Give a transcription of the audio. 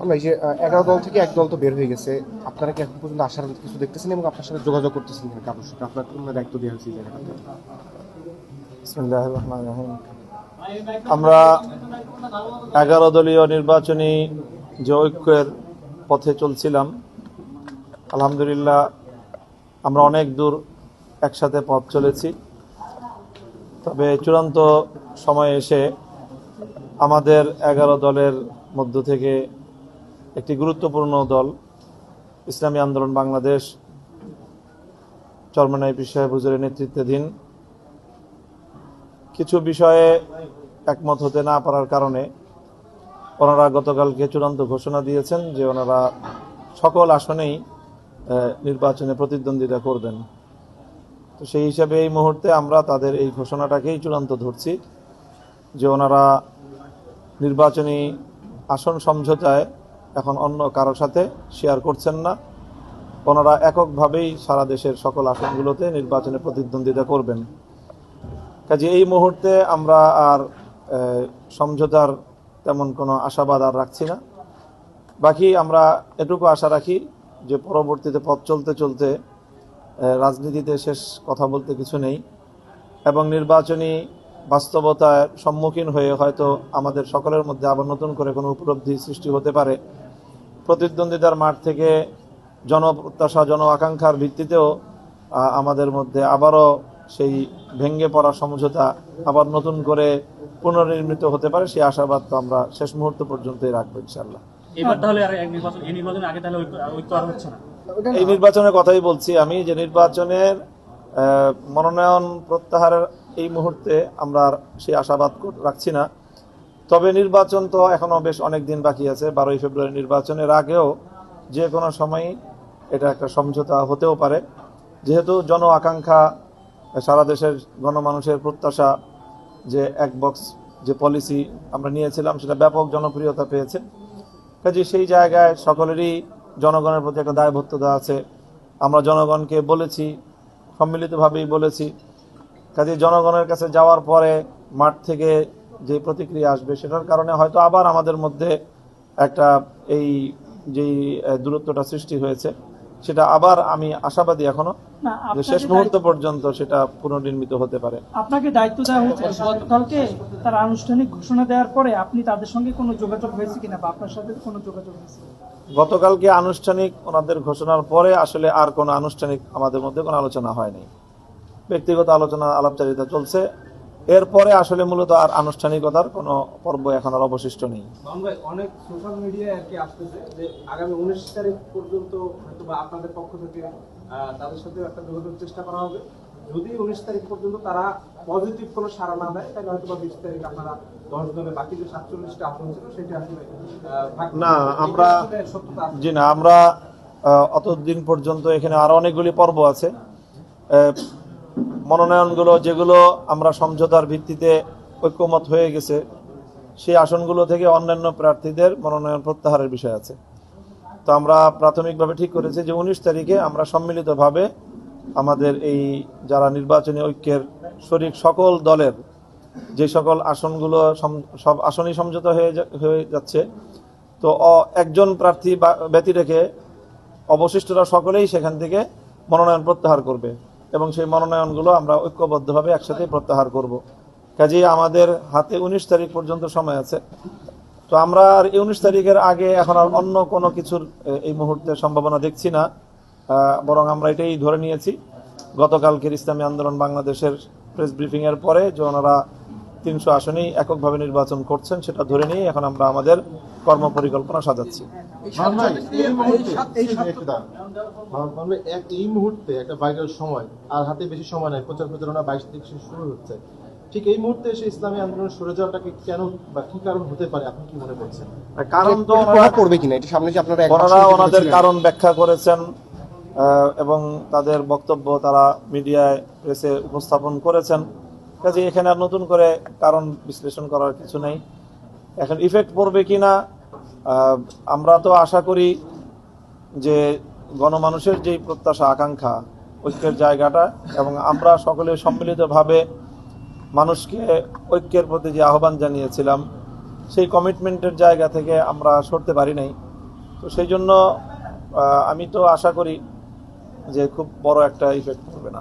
আমরা এই যে এগারো দল থেকে এক দল তো বের হয়ে গেছে। আপনারা কি এখন পর্যন্ত আসার কিছু দেখতেছেন এবং আপনার সাথে যোগাযোগ করতেছেন কিনা কারোর সাথে? আপনার কোনো দায়িত্ব দেওয়া হয়েছে জায়গাটাতে? রহিম। আমরা এগারো দলীয় নির্বাচনী যে ঐক্যের পথে চলছিলাম আলহামদুলিল্লাহ আমরা অনেক দূর একসাথে পথ চলেছি। তবে চূড়ান্ত সময়ে এসে আমাদের এগারো দলের মধ্য থেকে একটি গুরুত্বপূর্ণ দল, ইসলামী আন্দোলন বাংলাদেশ, চরমনাই সাহেব হুজুরের নেতৃত্বাধীন। কিছু বিষয়ে একমত হতে না পারার কারণে ওনারা গতকালকে চূড়ান্ত ঘোষণা দিয়েছেন যে ওনারা সকল আসনেই নির্বাচনে প্রতিদ্বন্দ্বিতা করবেন। তো সেই হিসাবে এই মুহূর্তে আমরা তাদের এই ঘোষণাটাকেই চূড়ান্ত ধরছি যে ওনারা নির্বাচনী আসন সমঝোতায় এখন অন্য কারোর সাথে শেয়ার করছেন না। ওনারা এককভাবেই সারা দেশের সকল আসনগুলোতে নির্বাচনে প্রতিদ্বন্দ্বিতা করবেন। কাজে এই মুহূর্তে আমরা আর সমঝোতার তেমন কোনো আশাবাদ আর রাখছি না। বাকি আমরা এটুকু আশা রাখি যে পরবর্তীতে পথ চলতে চলতে রাজনীতিতে শেষ কথা বলতে কিছু নেই এবং নির্বাচনী বাস্তবতার সম্মুখীন হয়ে হয়তো আমাদের সকলের মধ্যে আবার নতুন করে কোনো উপলব্ধি সৃষ্টি হতে পারে। প্রতিদ্বন্দ্বিতার মাঠ থেকে জনপ্রত্যাশা জন আকাঙ্ক্ষার ভিত্তিতেও আমাদের মধ্যে আবারও সেই ভেঙ্গে পড়া সমঝোতা আবার নতুন করে পুনর্নির্মিত হতে পারে সেই আশাবাদ তো আমরা শেষ মুহূর্ত পর্যন্তই রাখব ইনশাল্লাহ এই নির্বাচনের কথাই বলছি আমি যে নির্বাচনের মনোনয়ন প্রত্যাহারের এই মুহূর্তে আমরা সেই আশাবাদ রাখছি না। তবে নির্বাচন তো এখনও বেশ অনেক দিন বাকি আছে, বারোই ফেব্রুয়ারি নির্বাচনের আগেও যে কোনো সময়ই এটা একটা সমঝোতা হতেও পারে। যেহেতু জন আকাঙ্ক্ষা, সারা দেশের গণমানুষের প্রত্যাশা যে এক বক্স যে পলিসি আমরা নিয়েছিলাম, সেটা ব্যাপক জনপ্রিয়তা পেয়েছে। কাজে সেই জায়গায় সকলেরই জনগণের প্রতি একটা দায়বদ্ধতা আছে। আমরা জনগণকে বলেছি, সম্মিলিতভাবেই বলেছি কাজে জনগণের কাছে যাওয়ার পরে মাঠ থেকে যে প্রতিক্রিয়া আসবে সেটার কারণে হয়তো আবার আমাদের মধ্যে একটা এই যে দূরত্বটা সৃষ্টি হয়েছে সেটা আবার আমি আশাবাদী এখনও শেষ মুহূর্ত পর্যন্ত সেটা পুনর্নির্মিত হতে পারে। আপনাকে দায়িত্ব দেওয়া হয়েছে গতকালকে তার আনুষ্ঠানিক ঘোষণা দেওয়ার পরে আপনি তাদের সঙ্গে কোনো যোগাযোগ হয়েছে কিনা বা আপনার সাথে কোনো যোগাযোগ হয়েছে? গতকালকে আনুষ্ঠানিক ওনাদের ঘোষণার পরে আসলে আর কোনো আনুষ্ঠানিক আমাদের মধ্যে কোনো আলোচনা হয়নি। ব্যক্তিগত আলোচনা আলাপচারিতা চলছে। এরপরে আসলে মূলত আর আনুষ্ঠানিকতার কোনো পর্ব এখন আর অবশিষ্ট নেই। অনেক সোশ্যাল মিডিয়ায় আর কি আসতেছে যে আগামী উনিশ তারিখ পর্যন্ত হয়তো বা আপনাদের পক্ষ থেকে তাদের সাথে একটা যোগাযোগ চেষ্টা করা হবে। যদি উনিশ তারিখ পর্যন্ত তারা পজিটিভ কোনো সাড়া না দেয় তাহলে হয়তো বা বিশ তারিখ আপনারা দশ জনের বাকি যে সাতচল্লিশটা আসন ছিল সেটা আসলে না, আমরা-। জি না আমরা অতদিন পর্যন্ত এখানে আরও অনেকগুলি পর্ব আছে। মনোনয়নগুলো যেগুলো আমরা সমঝোতার ভিত্তিতে ঐক্যমত হয়ে গেছে, সেই আসনগুলো থেকে অন্যান্য প্রার্থীদের মনোনয়ন প্রত্যাহারের বিষয় আছে। তো আমরা প্রাথমিকভাবে ঠিক করেছি যে উনিশ তারিখে আমরা সম্মিলিতভাবে আমাদের এই যারা নির্বাচনী ঐক্যের শরিক সকল দলের যে সকল আসনগুলো সব আসনই সমঝোতা হয়ে হয়ে যাচ্ছে, তো একজন প্রার্থী ব্যতি রেখে অবশিষ্টরা সকলেই সেখান থেকে মনোনয়ন প্রত্যাহার করবে। এবং সেই মনোনয়নগুলো আমরা ঐক্যবদ্ধভাবে একসাথে প্রত্যাহার করব। কাজেই আমাদের হাতে উনিশ তারিখ পর্যন্ত সময় আছে। তো আমরা আর উনিশ তারিখের আগে এখন আর অন্য কোনো কিছুর এই মুহূর্তে সম্ভাবনা দেখছি না। বরং আমরা এটাই ধরে নিয়েছি। গতকালকের ইসলামী আন্দোলন বাংলাদেশের প্রেস ব্রিফিংয়ের পরে যে ওনারা তিনশো আসনেই এককভাবে নির্বাচন করছেন সেটা ধরে নিয়ে এখন আমরা আমাদের কর্মপরিকল্পনা সাজাচ্ছি। ভাই, এই মুহূর্তে একটু ভাইরাল সময় আর হাতে বেশি সময় নাই প্রচার প্রচারণা বাইশ তারিখ থেকে শুরু হচ্ছে। ঠিক এই মুহূর্তে এসে ইসলামী আন্দোলন সরে যাওয়াটাকে কেন বা কি কারণ হতে পারে আপনি কি মনে করছেন? কারণ তো ওনারা- প্রভাব পড়বে কিনা এটা সামনে যে আপনারা ওনারা ওনাদের কারণ ব্যাখ্যা করেছেন আহ, এবং তাদের বক্তব্য তারা মিডিয়ায় প্রেসে উপস্থাপন করেছেন। কাজে এখানে আর নতুন করে কারণ বিশ্লেষণ করার কিছু নেই। এখন ইফেক্ট পড়বে কিনা আমরা তো আশা করি যে গণমানুষের যেই প্রত্যাশা, আকাঙ্ক্ষা, ঐক্যের জায়গাটা এবং আমরা সকলে সম্মিলিতভাবে মানুষকে ঐক্যের প্রতি যে আহ্বান জানিয়েছিলাম, সেই কমিটমেন্টের জায়গা থেকে আমরা সরতে পারি নাই। তো সেই জন্য আমি তো আশা করি যে খুব বড় একটা ইফেক্ট পড়বে না।